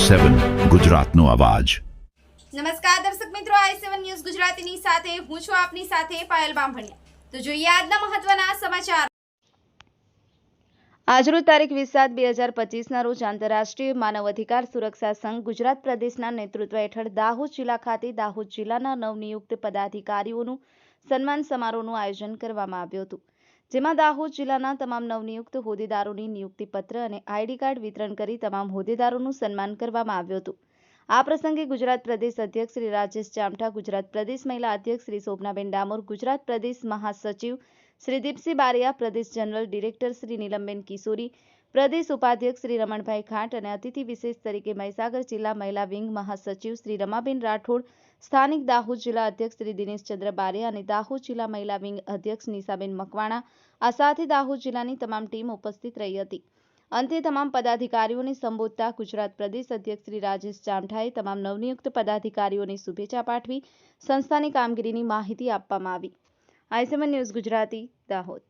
સેવન ગુજરાતનો અવાજ. નમસ્કાર દર્શક મિત્રો આઈ સેવન ન્યૂઝ ગુજરાતીની સાથે હું છું આપની સાથે પાયલ બામભણિયા. તો જોઈએ આજના મહત્વના સમાચાર. આજરોજ તારીખ વીસ સાત બે હજાર પચીસના રોજ આંતરરાષ્ટ્રીય માનવ અધિકાર સુરક્ષા સંઘ ગુજરાત પ્રદેશના નેતૃત્વ હેઠળ દાહોદ જિલ્લા ખાતે દાહોદ જિલ્લાના નવનિયુક્ત પદાધિકારીઓનું સન્માન સમારોહનું આયોજન કરવામાં આવ્યું હતું. જેમાં દાહોદ જિલ્લાના તમામ નવનિયુક્ત હોદ્દેદારોની નિયુક્તિપત્ર અને આઈડી કાર્ડ વિતરણ કરી તમામ હોદ્દેદારોનું સન્માન કરવામાં આવ્યું હતું. આ પ્રસંગે ગુજરાત પ્રદેશ અધ્યક્ષ શ્રી રાજેશ ચામઠા, ગુજરાત પ્રદેશ મહિલા અધ્યક્ષ શ્રી શોભનાબેન ડામોર, ગુજરાત પ્રદેશ મહાસચિવ શ્રી દીપસિંહ બારિયા, પ્રદેશ જનરલ ડિરેક્ટર શ્રી નીલમબેન કિશોરી, પ્રદેશ ઉપાધ્યક્ષ શ્રી રમણભાઈ ખાંટ અને અતિથિ વિશેષ તરીકે મહીસાગર જિલ્લા મહિલા વિંગ મહાસચિવ શ્રી રમાબેન રાઠોડ સ્થાનિક દાહોદ જિલ્લા અધ્યક્ષ શ્રી દિનેશચંદ્ર બારે અને દાહોદ જિલ્લા મહિલા વિંગ અધ્યક્ષ નિશાબેન મકવાણા આ સાથે દાહોદ જિલ્લાની તમામ ટીમ ઉપસ્થિત રહી હતી. અંતે તમામ પદાધિકારીઓને સંબોધતા ગુજરાત પ્રદેશ અધ્યક્ષ શ્રી રાજેશ ચામઠાએ તમામ નવનિયુક્ત પદાધિકારીઓને શુભેચ્છા પાઠવી સંસ્થાની કામગીરીની માહિતી આપવામાં આવી. I seven news Gujarati, Dahod.